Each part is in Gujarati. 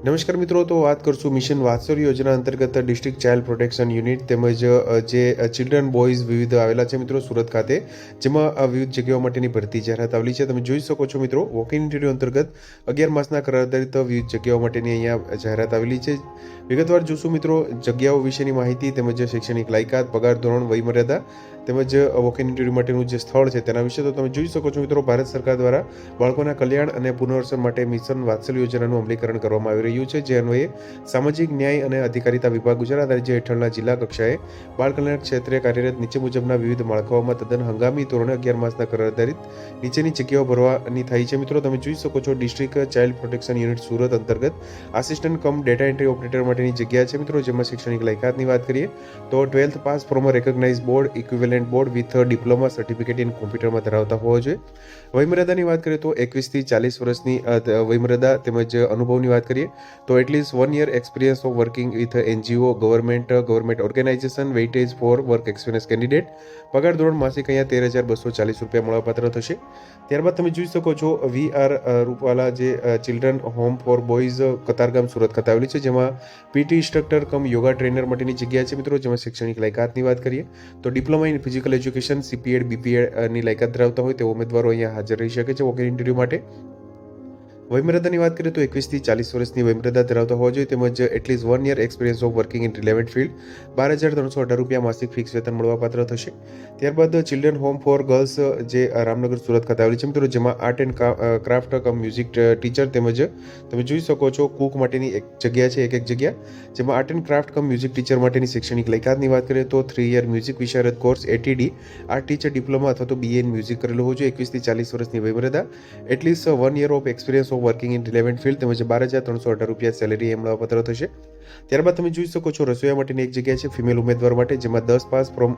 નમસ્કાર મિત્રો, તો વાત કરશું મિશન વાત્સર યોજના અંતર્ગત ડિસ્ટ્રિક્ટ ચાઇલ્ડ પ્રોટેક્શન યુનિટ તેમજ જે ચિલ્ડ્રન બોયઝ વિવિધ આવેલા છે મિત્રો સુરત ખાતે, જેમાં વિવિધ જગ્યાઓ માટેની ભરતી જાહેરાત આવેલી છે. તમે જોઈ શકો છો મિત્રો વોક ઇન ઇન્ટરવ્યૂ અંતર્ગત અગિયાર માસના કરાર વિવિધ જગ્યાઓ માટેની અહીંયા જાહેરાત આવેલી છે. વિગતવાર જોશું મિત્રો, જગ્યાઓ વિશેની માહિતી તેમજ શૈક્ષણિક લાયકાત, પગાર ધોરણ, વયમર્યાદા તેમજ વોક માટેનું જે સ્થળ છે તેના વિશે તો તમે જોઈ શકો છો મિત્રો, ભારત સરકાર દ્વારા બાળકોના કલ્યાણ અને પુનર્વસન માટે મિશન વાત્સલ્ય યોજનાનું અમલીકરણ કરવામાં આવી રહ્યું છે. જે અન્વયે સામાજિક ન્યાય અને અધિકારીતા વિભાગ ગુજરાત રાજ્ય હેઠળના જિલ્લા કક્ષાએ બાળ કલ્યાણ ક્ષેત્રે કાર્યરત નીચે મુજબના વિવિધ માળખાઓમાં તદ્દન હંગામી ધોરણે અગિયાર માસના કરાર આધારિત નીચેની જગ્યાઓ ભરવાની થઈ છે. મિત્રો, તમે જોઈ શકો છો district child protection unit Surat અંતર્ગત assistant cum data entry operator માટેની જગ્યા છે. મિત્રો, જેમાં શૈક્ષણિક લાયકાતની વાત કરીએ તો twelfth pass from recognise board equivalent board with diploma certificate in કોમ્પ્યુટરમાં ધરાવતા હોવા જોઈએ. વયમર્યાદાની વાત કરીએ તો એકવીસથી ચાલીસ વર્ષની વયમર્યાદા તેમજ અનુભવની વાત કરીએ તો at least one year experience of working with NGO government government organisation weightage for work experience candidate પગાર ધોરણ માસિક અહીંયા તેર હજાર બસો ચાલીસ રૂપિયા મળવાપાત્ર થશે. ત્યારબાદ તમે જોઈ શકો છો વી આર રૂપવાલા જે children home for boys Katargam, Surat ખાતે આવેલી છે, જેમાં PT instructor cum yoga trainer માટેની જગ્યા છે મિત્રો, જેમાં શૈક્ષણિક લાયકાતની વાત કરીએ તો diploma in physical education CPEd બીપીએડની લાયકાત ધરાવતા હોય તેવા ઉમેદવારો અહીંયા હાજર રહી શકે છે વોકિંગ ઇન્ટરવ્યૂ માટે. વયમર્યાદાની વાત કરીએ તો એકવીસથી ચાલીસ વર્ષની વયમર્યાદા ધરાવતા હોવા જોઈએ તેમજ at least one year experience of working in relevant field બાર હજાર ત્રણસો અઢાર રૂપિયા માસિક ફિક્સ વેતન મળવાપાત્ર થશે. ત્યારબાદ ચિલ્ડ્રન હોમ ફોર ગર્લ્સ જે રામનગર સુરત ખાતે આવેલી છે, મિત્રો, જેમાં art and craft cum music teacher તેમજ તમે જોઈ શકો છો કુક માટેની એક જગ્યા છે, એક એક જગ્યા, જેમાં art and craft cum music teacher માટેની શૈક્ષણિક લાયકાતની વાત કરીએ તો three year music Visharad course, ATD, art teacher diploma અથવા તો બીએ ઇન મ્યુઝિક કરેલું હોવું જોઈએ એકવીસથી ચાલીસ વર્ષની વયમર્યાદા, at least one year of experience of working in relevant field તેમજ બાર હજાર ત્રણસો અઢાર રૂપિયા સેલેરી એમ પત્ર થશે. ત્યારબાદ તમે જોઈ શકો છો, રસોઈયા માટેની એક જગ્યા છે ફિમેલ ઉમેદવાર માટે, જેમાં દસ પાસ ફ્રોમ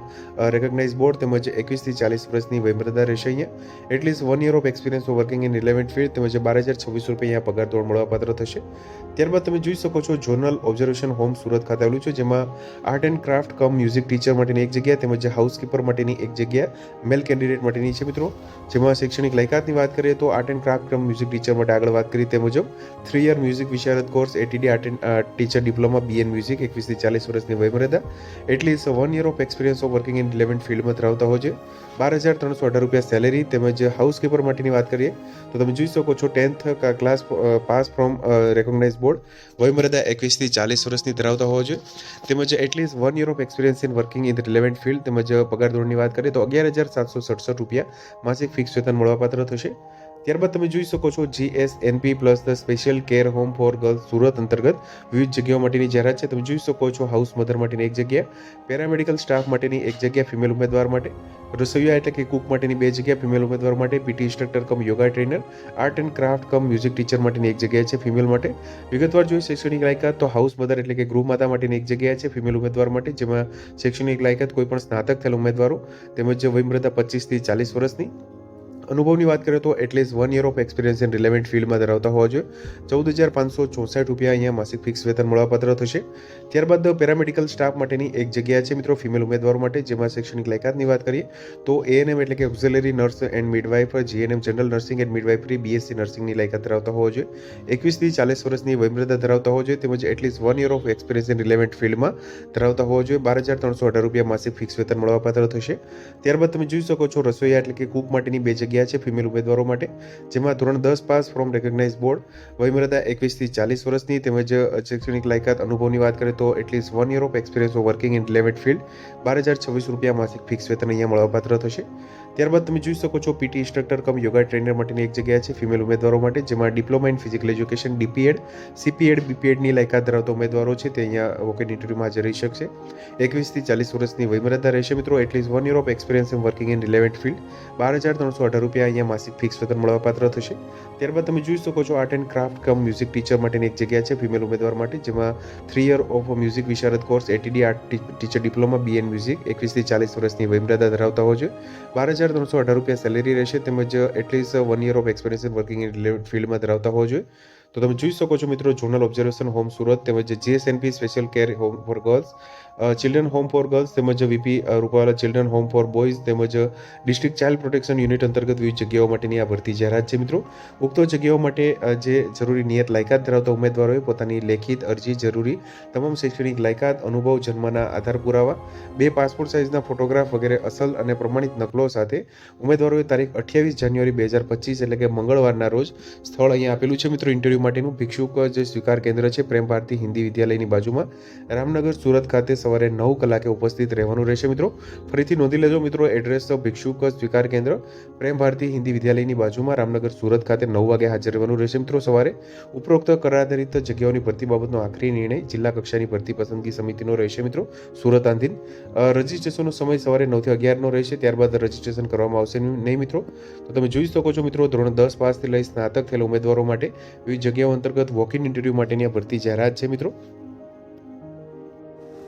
રેકોગ્નાઇઝ બોર્ડ તેમજ એકવીસથી ચાલીસ વર્ષની વયમર્યાદા રહેશે અહીંયા. At least one year of experience of working in relevant field તેમજ બાર હજાર છવ્વીસ રૂપિયા અહીંયા પગાર ધોરણ મળવાપાત્ર થશે. ત્યારબાદ તમે જોઈ શકો છો જોનલ ઓબ્ઝર્વેશન હોમ સુરત ખાતે આવેલું છે, જેમાં art and craft cum music teacher માટેની એક જગ્યા તેમજ હાઉસકીપર માટેની એક જગ્યા મેલ કેન્ડિડેટ માટેની છે મિત્રો. જેમાં શૈક્ષણિક લાયકાતની વાત કરીએ તો art and craft cum music teacher માટે આગળ વાત કરી તે મુજબ three year music Visharad course ATD art and teacher diploma BA in music એકવીસથી ચાલીસ વર્ષની વયમર્યાદા. At least one year of experience of working in relevant ફિલ્ડમાં ધરાવતા હોય છે. બાર હજાર ત્રણસો અઢાર રૂપિયા સેલેરી તેમજ હાઉસકીપર માટેની વાત કરીએ, તો તમે જોઈ શકો છો tenth class pass from recognise board વયમર્યાદા એકવીસથી ચાલીસ વર્ષની ધરાવતા હોવા જોઈએ તેમજ at least one year of experience in working in relevant field તેમજ પગાર ધોરણની વાત કરીએ, તો અગિયાર હજાર સાતસો સડસઠ રૂપિયા માસિક ફિક્સ વેતન મળવાપાત્ર થશે. ત્યારબાદ તમે જોઈ શકો છો GS NP plus the special care home for girls Surat અંતર્ગત વિવિધ જગ્યાઓ માટેની જાહેરાત છે. તમે જોઈ શકો છો હાઉસ મધર માટેની એક જગ્યા પેરામેડિકલ સ્ટાફ માટેની એક જગ્યા ફિમેલ ઉમેદવાર માટે, રસોઈયા એટલે કે કુક માટેની બે જગ્યા ફિમેલ ઉમેદવાર માટે PT instructor cum yoga trainer art and craft cum music teacher માટેની એક જગ્યા છે ફિમેલ માટે. વિગતવાર જોઈએ શૈક્ષણિક લાયકાત તો હાઉસ મધર એટલે કે ગૃહમાતા માટેની એક જગ્યા છે ફિમેલ ઉમેદવાર માટે, જેમાં શૈક્ષણિક લાયકાત કોઈ પણ સ્નાતક થયેલ ઉમેદવારો તેમજ વયમર્યાદા પચીસથી ચાલીસ વર્ષની અનુભવની વાત કરીએ તો at least one year of experience in relevant ફિલ્ડમાં ધરાવતા હોવા જોઈએ. ચૌદ હજાર પાંચસો ચોસઠ રૂપિયા અહીંયા માસિક ફિક્સ વેતન મળવાપાત્ર થશે. ત્યારબાદ પેરામેડિકલ સ્ટાફ માટેની એક જગ્યા છે મિત્રો ફિમેલ ઉમેદવારો માટે, જેમાં શૈક્ષણિક લાયકાતની વાત કરીએ તો એએનએમ એટલે કે auxiliary nurse and midwife GNM general nursing and midwifery BSc નર્સિંગની લાયકાત ધરાવતા હોવા જોઈએ. એકવીસથી ચાલીસ વર્ષની વયમર્યાદા ધરાવતા હોવા જોઈએ, તેમજ at least one year of experience in relevant ફિલ્ડમાં ધરાવતા હોવા જોઈએ. બાર હજાર ત્રણસો અઢાર રૂપિયા માસિક ફિક્સ વેતન મળવાપાત્ર થશે. ત્યારબાદ તમે જોઈ શકો છો રસોઈયા એટલે કે કૂક માટેની બે જગ્યા છે ફિમેલ ઉમેદવારો માટે, જેમાં ધોરણ દસ પાસ ફ્રોમ રેકોગ્નાઇઝ બોર્ડ વયમર્યાદા એકવીસથી ચાલીસ વર્ષની તેમજ શૈક્ષણિક લાયકાત અનુભવની વાત કરીએ તો at least one year of experience of working in relevant field બાર હજાર છવ્વીસ રૂપિયા માસિક ફિક્સ વેતન અહીંયા મળવાપાત્ર થશે. ત્યારબાદ તમે જોઈ શકો છો PT instructor cum yoga trainer માટેની એક જગ્યા છે ફિમેલ ઉમેદવારો માટે, જેમાં diploma in physical education DPEd CPEd, બીપીએડની લાયકાત ધરાવતા ઉમેદવારો છે, તે અહીંયા વોકેટ ઇન્ટરવ્યુમાં હાજર રહી શકશે. એકવીસથી ચાલીસ વર્ષની વયમર્યાદા રહેશે મિત્રો, at least one year of experience in working in relevant field બાર હજાર ત્રણસો અઢાર રૂપિયા અહીંયા માસિક ફિક્સ વેતન મળવાપાત્ર થશે. ત્યારબાદ તમે જોઈ શકો છો art and craft cum music teacher માટેની એક જગ્યા છે ફિમેલ ઉમેદવાર માટે, જેમાં three year of music Visharad course ATD art teacher diploma BA in music એકવીસથી ચાલીસ વર્ષની વયમર્યાદા ધરાવતા હોય છે. બાર હજાર ત્રણસો અઢાર રૂપિયા સેલેરી રહેશે, તેમજ at least one year of experience working in related ફિલ્ડમાં ધરાવતા હોવો જોઈએ. તો તમે જોઈ શકો છો મિત્રો જોનલ ઓબ્ઝર્વેશન હોમ સુરત, તેમજ GSNP special care home for girls children home for girls તેમજ VP Rupawala children home for boys તેમજ ડિસ્ટ્રિક્ટ ચાઇલ્ડ પ્રોટેક્શન યુનિટ અંતર્ગત વિવિધ જગ્યાઓ માટેની આ ભરતી જાહેરાત છે મિત્રો. ઉક્ત જગ્યાઓ માટે જે જરૂરી નિયત લાયકાત ધરાવતા ઉમેદવારોએ પોતાની લેખિત અરજી જરૂરી, તમામ શૈક્ષણિક લાયકાત, અનુભવ, જન્મના આધાર પુરાવા, બે પાસપોર્ટ સાઇઝના ફોટોગ્રાફ વગેરે અસલ અને પ્રમાણિત નકલો સાથે ઉમેદવારોએ તારીખ અઠ્યાવીસ જાન્યુઆરી બે હજાર પચીસ એટલે કે મંગળવારના રોજ સ્થળ અહીંયા આપેલું છે. મિત્રો ઇન્ટરવ્યૂ માટેનું ભિક્ષુક જે સ્વીકાર કેન્દ્ર છે, પ્રેમ ભારતી હિન્દી વિદ્યાલયની બાજુમાં, રામનગર સુરત ખાતે સવારે નવ કલાકે ઉપસ્થિત રહેવાનું રહેશે મિત્રો. ફરીથી નોંધી લેજો મિત્રો, એડ્રેસ ભિક્ષુક સ્વીકાર કેન્દ્ર, પ્રેમ ભારતી હિન્દી વિદ્યાલયની બાજુમાં રામનગર સુરત ખાતે નવ વાગે હાજર રહેવાનું રહેશે મિત્રો સવારે. ઉપરોક્ત કરાધારિત જગ્યાઓની ભરતી બાબતનો આખરી નિર્ણય જિલ્લા કક્ષાની ભરતી પસંદગી સમિતિનો રહેશે મિત્રો. સુરત આંધીન રજિસ્ટ્રેશનનો સમય સવારે નવથી અગિયારનો રહેશે, ત્યારબાદ રજિસ્ટ્રેશન કરવામાં આવશે નહીં મિત્રો. તો તમે જોઈ શકો છો મિત્રો, ધોરણ દસ પાસથી લઈ સ્નાતક થયેલા ઉમેદવારો માટે વિવિધ જગ્યાઓ અંતર્ગત વોક ઇન ઇન્ટરવ્યૂ માટેની આ ભરતી જાહેરાત છે મિત્રો.